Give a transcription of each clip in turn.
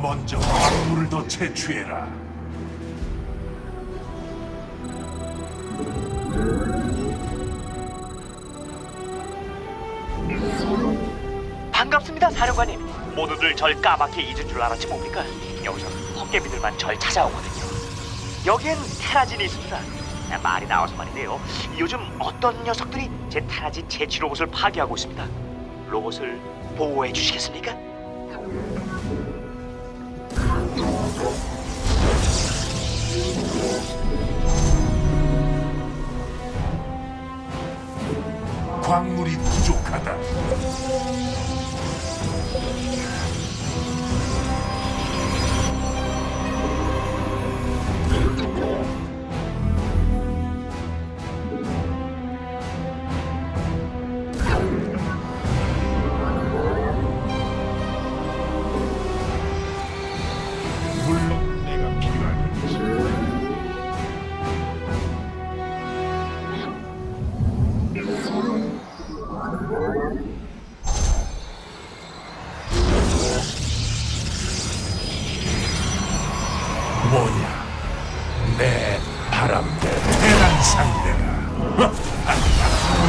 먼저 광물을 더 채취해라. 반갑습니다, 사령관님. 모두들 절 까맣게 잊은 줄 알았지 뭡니까? 여기서 헛개비들만 절 찾아오거든요. 여기엔 테라진이 있습니다. 아, 말이 나와서 말인데요. 요즘 어떤 녀석들이 제 테라진 제치 로봇을 파괴하고 있습니다. 로봇을 보호해 주시겠습니까? 광물이 부족하다. 뭐냐? 내 바람대로 테란 상대가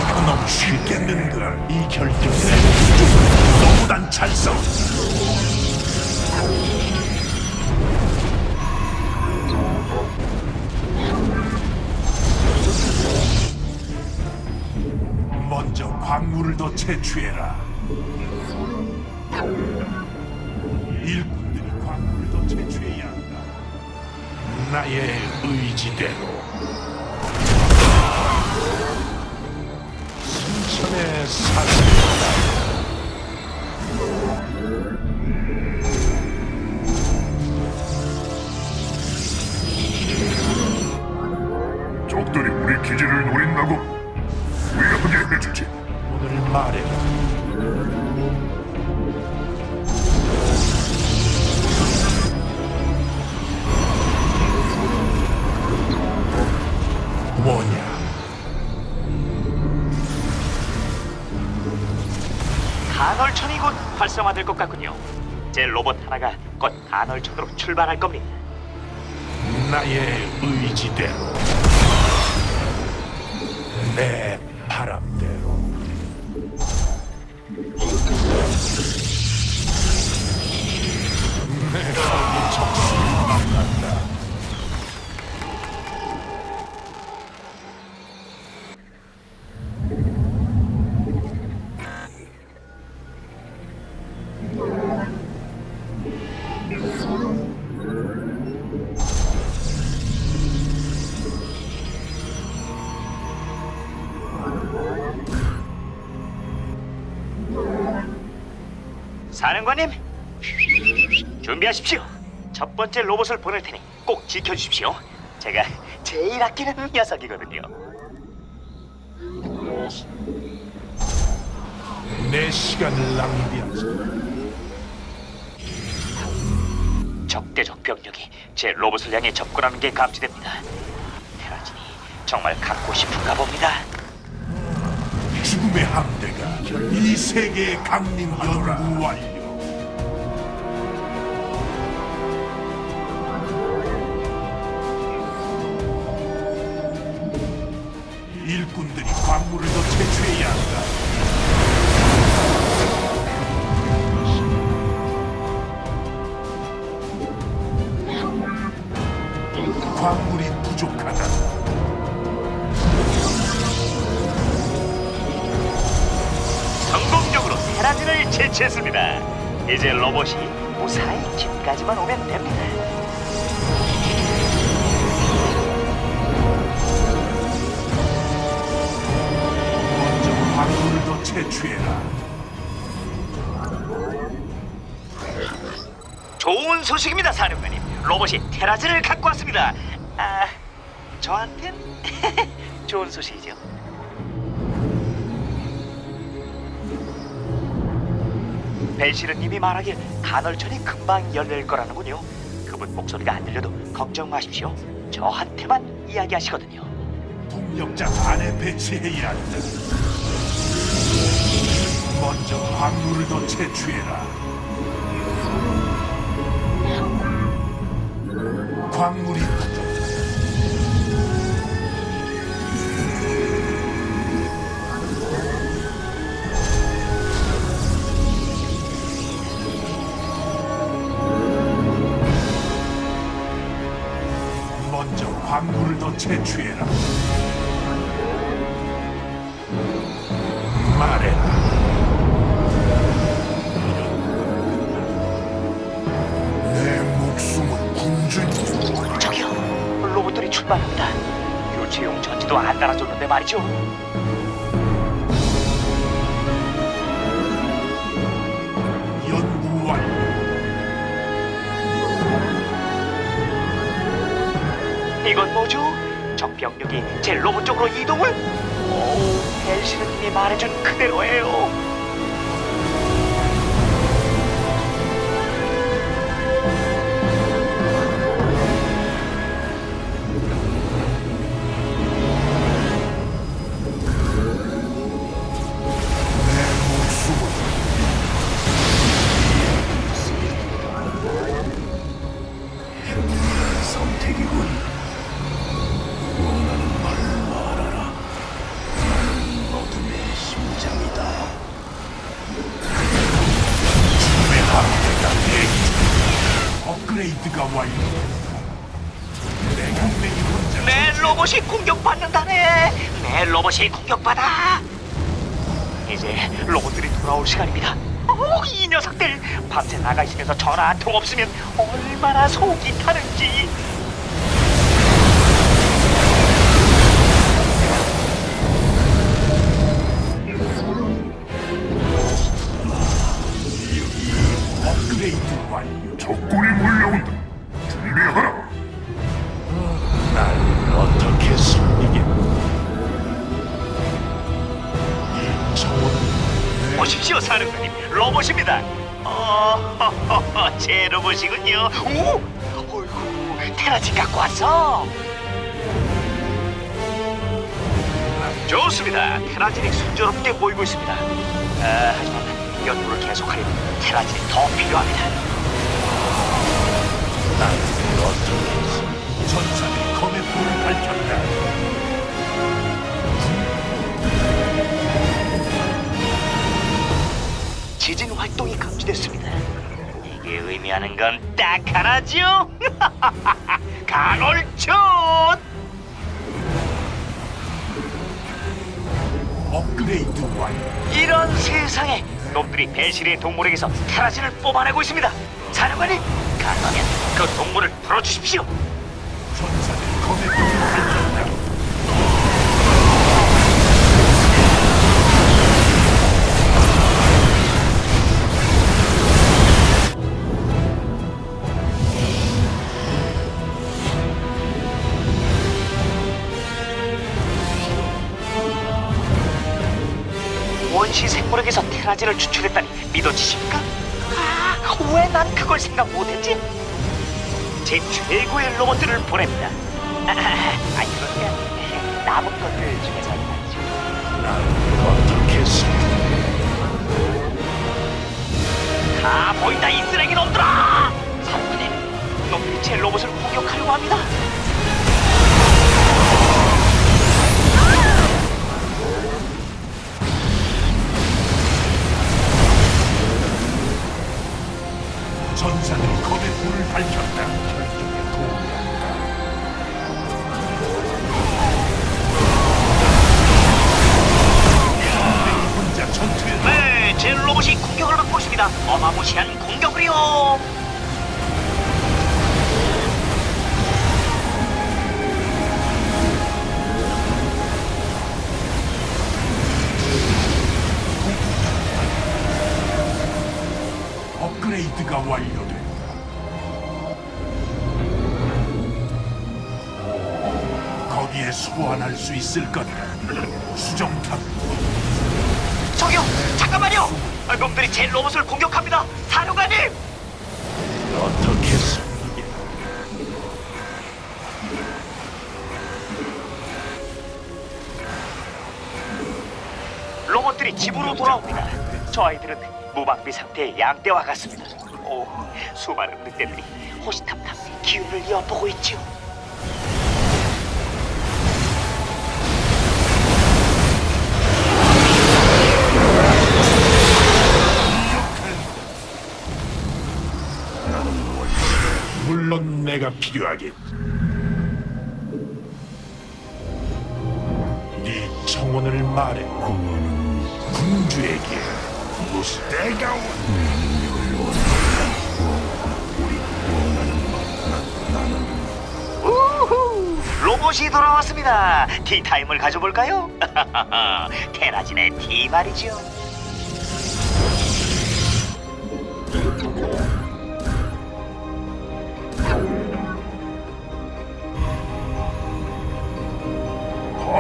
이거 너무 쉽겠는걸 이 결정에 너무단 찰성 먼저 광물을 더 채취해라 나의 의지대로. 순천의 사슬 곧 활성화될 것 같군요. 제 로봇 하나가 곧 간헐천으로 출발할 겁니다. 나의 의지대로 사령관님, 준비하십시오. 첫 번째 로봇을 보낼 테니 꼭 지켜주십시오. 제가 제일 아끼는 녀석이거든요. 내 시간을 낭비하지 적대적 병력이 제 로봇을 향해 접근하는 게 감지됩니다. 테라진이 정말 갖고 싶은가 봅니다. 죽음의 함대가 이 세계에 강림하노라 연구 완료 일꾼들이 광물을 더 채취해야 한다 광물이 부족하다 성공적으로 테라진을 제치했습니다. 이제 로봇이 무사히 집까지만 오면 됩니다. 채취해라 좋은 소식입니다, 사령관님. 로봇이 테라진을 갖고 왔습니다. 아, 저한텐 좋은 소식이죠. 벨시르님이 말하길 간헐천이 금방 열릴 거라는군요. 그분 목소리가 안 들려도 걱정 마십시오. 저한테만 이야기하시거든요. 동력자 안에 배치해야 한다. 먼저 광물을 더 채취해라. 광물이. 먼저 광물을 더 채취해라. 말해라. 출발합니다. 교체용 전지도 안 달아줬는데 말이죠. 연구 완료. 이건 뭐죠? 적 병력이 제 로봇 쪽으로 이동을? 오, 벨시르님이 말해준 그대로예요. 로봇이 공격받아. 이제 로봇들이 돌아올 시간입니다. 오, 이 녀석들 밤새 나가 있으면서 전화 한 통 없으면 얼마나 속이 타는지. 테라진 갖고 왔어. 좋습니다. 테라진이 순조롭게 모이고 있습니다. 아, 하지만 연구를 계속하려면 테라진이 더 필요합니다. 나를 어떻게 숨- 전사들이 검의 불을 밝혔다. 지진 활동이 감지됐습니다. 이게 의미하는 건 딱 하나죠. 간헐촌. 업그레이드 완료. 이런 세상에 놈들이 배실의 동물에게서 테라진을 뽑아내고 있습니다. 사령관님, 가능하면 그 동물을 풀어주십시오. 전사들이 검의 테라진을 추출했다니 믿어지십니까? 아, 왜 난 그걸 생각 못했지? 제 최고의 로봇들을 보냅니다. 아, 아 그러니까 남은 것들 중에서 말이죠. 숨기겠나? 다 보인다 이 쓰레기 놈들아! 사령관님, 놈들이 제 로봇을 공격하려고 합니다. 소환할 수 있을 거다. 수정탑 저기요, 잠깐만요. 아, 놈들이 제 로봇을 공격합니다. 사령관님. 어떻게 숨기겠나? 로봇들이 집으로 돌아옵니다. 저 아이들은 무방비 상태의 양떼와 같습니다. 오, 수많은 늑대들이 호시탐탐 기운을 엿보고 있지요. 내가 필요하겠. 네 청혼을 말해. 군주에게 무슨 때가 온. 우후! 로봇이 돌아왔습니다. 티타임을 가져볼까요? 테라진의 티 말이죠.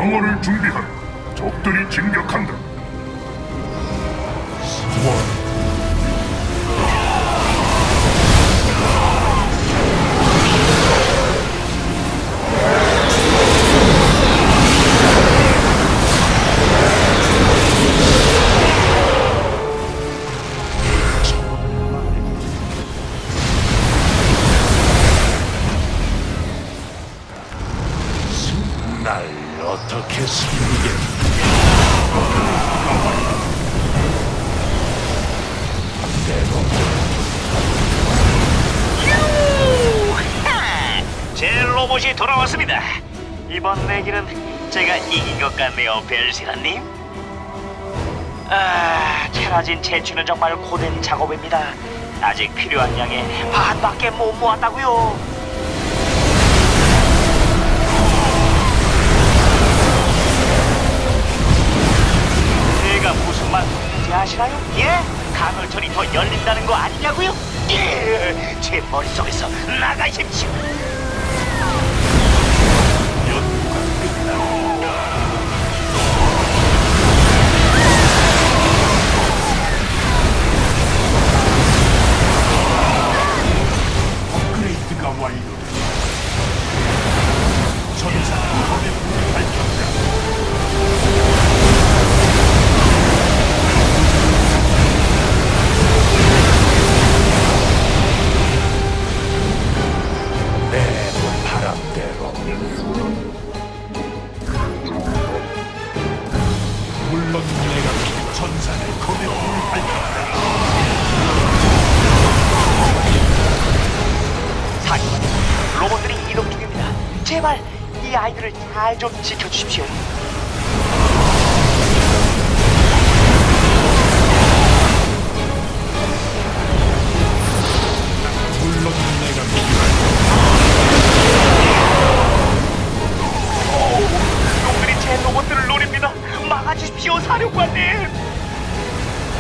방어를 준비하라. 적들이 진격한다. 원. 날 어떻게? 하! 제 로봇이 돌아왔습니다. 이번 내기는 제가 이긴 것 같네요, 벨시라님. 아, 테라진 채취는 정말 고된 작업입니다. 아직 필요한 양의 반밖에 못 모았다고요. 말인지 아시나요? 예? 간헐천이 더 열린다는 거 아니냐고요? 예! 제 머릿속에서 나가십시오. 물론 내가 전사의 검의 불을 밝혔다. 사령관님, 로봇들이 이동 중입니다. 제발 이 아이들을 잘 좀 지켜주십시오.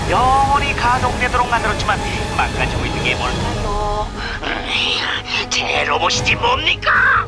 영원히 가동되도록 만들었지만 망가지고 있는 게 뭘까요? 음, 제 로봇이지 뭡니까?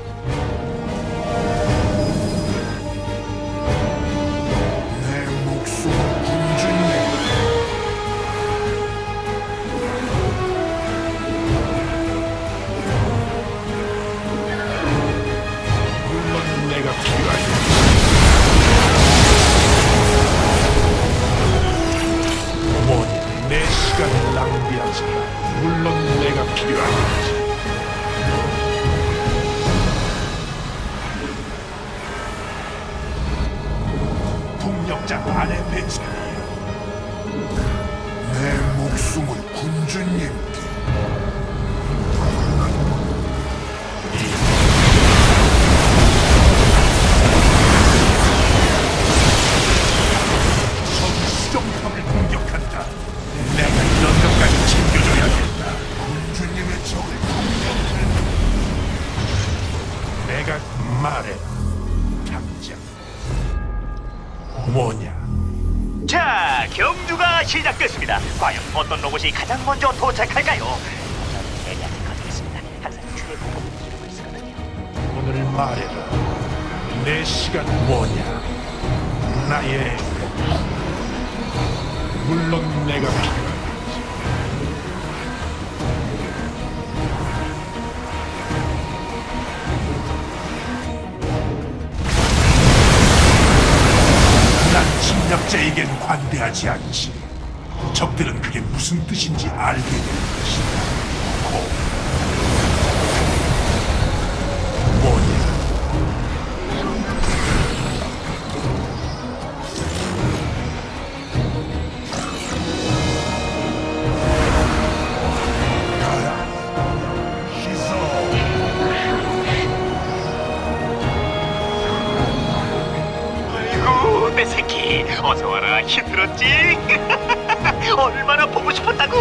내가. 난 침략자에겐 관대하지 않지. 적들은 그게 무슨 뜻인지 알게 될 것이다. 내 새끼 어서 와라 힘들었지? 얼마나 보고 싶었다고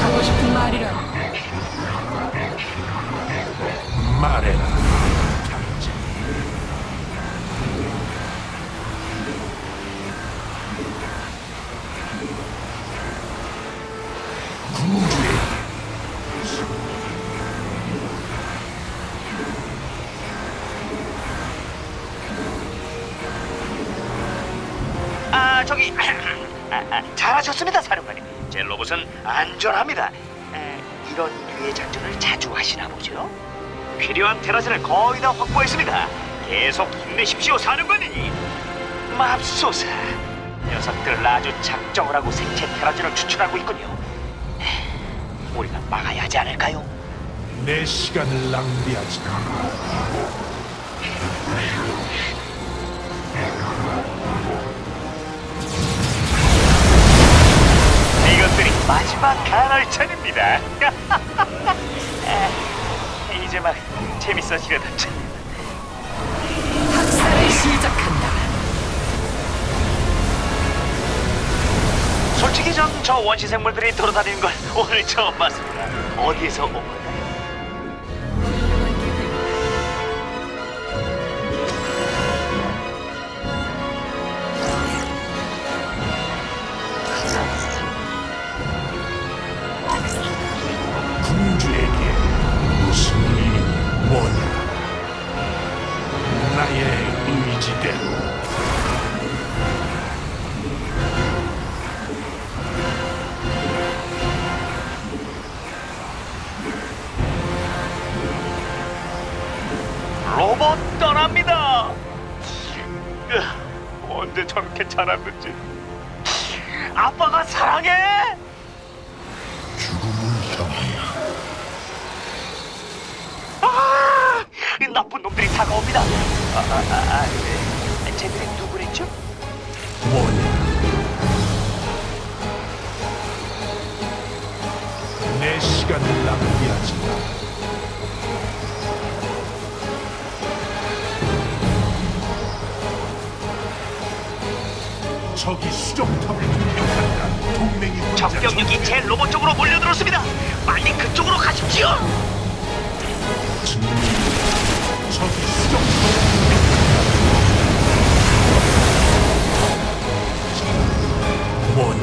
하고 싶은 말이라 말해라. 저기 아, 아, 잘하셨습니다 사령관님 제 로봇은 안전합니다 에, 이런 류의 작전을 자주 하시나 보죠? 필요한 테라진을 거의 다 확보했습니다 계속 힘내십시오 사령관님 맙소사 녀석들을 아주 작정을 하고 생체 테라진을 추출하고 있군요 에, 우리가 막아야 하지 않을까요? 내 시간을 낭비하지 마. 이 마지막 간헐천입니다 에, 이제 막 재밌어지려다 참. 학살을 시작한다. 솔직히 전 저 원시 생물들이 돌아다니는 걸 오늘 처음 봤습니다. 어디에서 온 건가 저 적이 수정탑을 공격한다. 동맹이 혼자 적병력이 제 로봇 쪽으로 몰려들었습니다. 빨리 그쪽으로 가십시오. 적이 수정탑을 공격한다. 뭐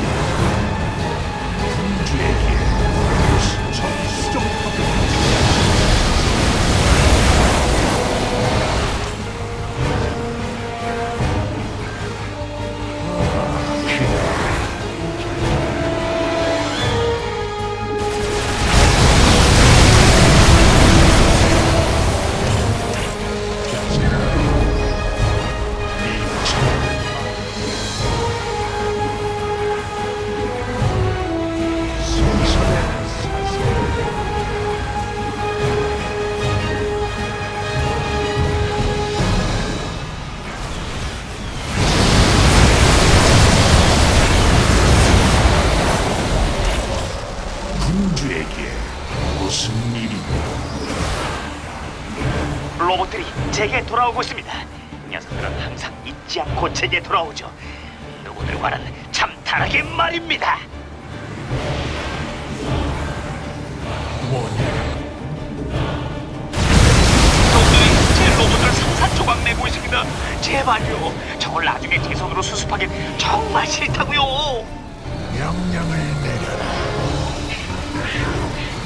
놈들이 제 로봇을 산산조각 내고 있습니다. 제발요. 저걸 나중에 제 손으로 수습하기 정말 싫다고요. 명령을 내려라.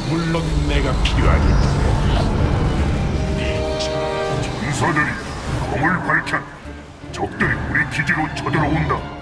물론 내가 필요하겠다. 네 참, 전사들이 검을 밝혔 적들이 우리 기지로 쳐들어온다